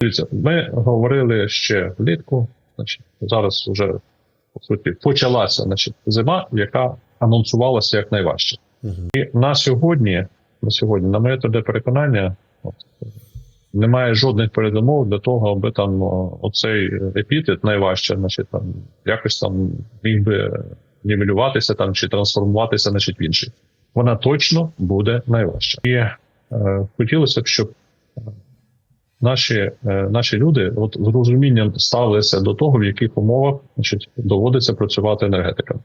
Дивіться, ми говорили ще влітку, значить, зараз вже по суті почалася значить, зима, яка анонсувалася як найважча. Мгм. І на сьогодні, на сьогодні, на моє тоді переконання, от, немає жодних передумов для того, аби там оцей епітет найважче, значить, там якось там міг би нівелюватися там чи трансформуватися, значить, в інший. Вона точно буде найважча. І е, хотілося б, щоб наші, е, наші люди от з розумінням ставилися до того, в яких умовах значить, доводиться працювати енергетикам.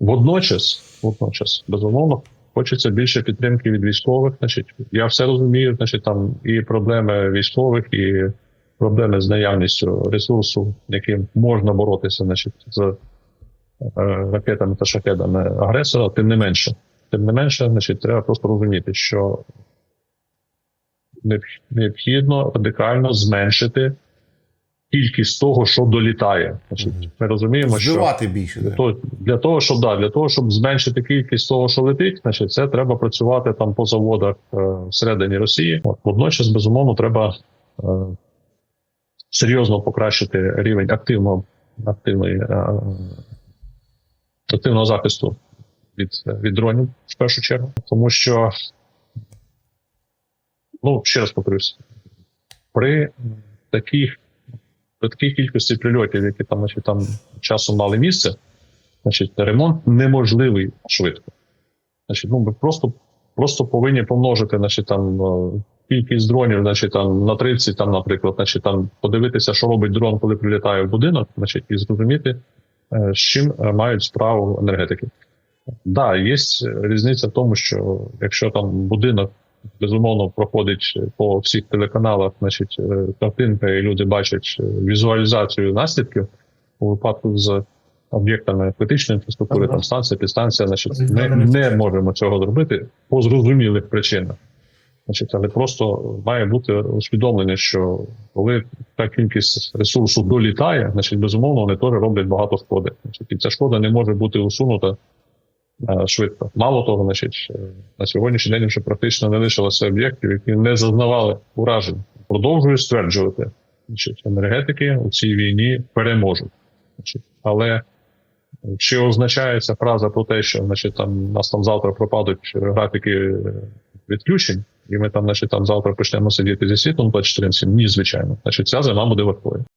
Водночас, водночас, безумовно, хочеться більше підтримки від військових. Значить, я все розумію, значить, там і проблеми військових, і проблеми з наявністю ресурсу, яким можна боротися, значить, з е, ракетами та шахедами агресора. Тим не менше, тим не менше, значить, треба просто розуміти, що необхідно радикально зменшити кількість того, що долітає. Значить, ми розуміємо, що більше. для того, для того, щоб да, для того, щоб зменшити кількість того, що летить, значить, це треба працювати там по заводах е, всередині Росії. От, водночас, безумовно, треба е, серйозно покращити рівень активного активної е, активного захисту від, від дронів в першу чергу, тому що ну ще раз повторюсь, при таких при такій кількості прильотів, які там, значить, там часом мали місце, значить, ремонт неможливий швидко. Значить, ну, ми просто, просто повинні помножити, значить, там, е, кількість дронів, значить, там, на 30, там, наприклад, значить, там, подивитися, що робить дрон, коли прилітає в будинок, значить, і зрозуміти, е, з чим е, мають справу енергетики. Да, є різниця в тому, що якщо там будинок безумовно проходить по всіх телеканалах, значить, е, картинка, і люди бачать е, візуалізацію наслідків у випадку з об'єктами критичної інфраструктури, Ага. там станція, підстанція, значить, ми не можемо цього зробити по зрозумілих причинах. Значить, але просто має бути усвідомлення, що коли та кількість ресурсу долітає, значить, безумовно, вони теж роблять багато шкоди. Значить, і ця шкода не може бути усунута е, швидко. Мало того, значить, е, на сьогоднішній день вже практично не лишилося об'єктів, які не зазнавали уражень. Продовжую стверджувати, значить, енергетики у цій війні переможуть. Значить, але чи означає ця фраза про те, що значить, там, нас там завтра пропадуть графіки е, відключень, і ми там, значить, там завтра почнемо сидіти зі світлом 24 Ні, звичайно. Значить, ця зима буде важкою.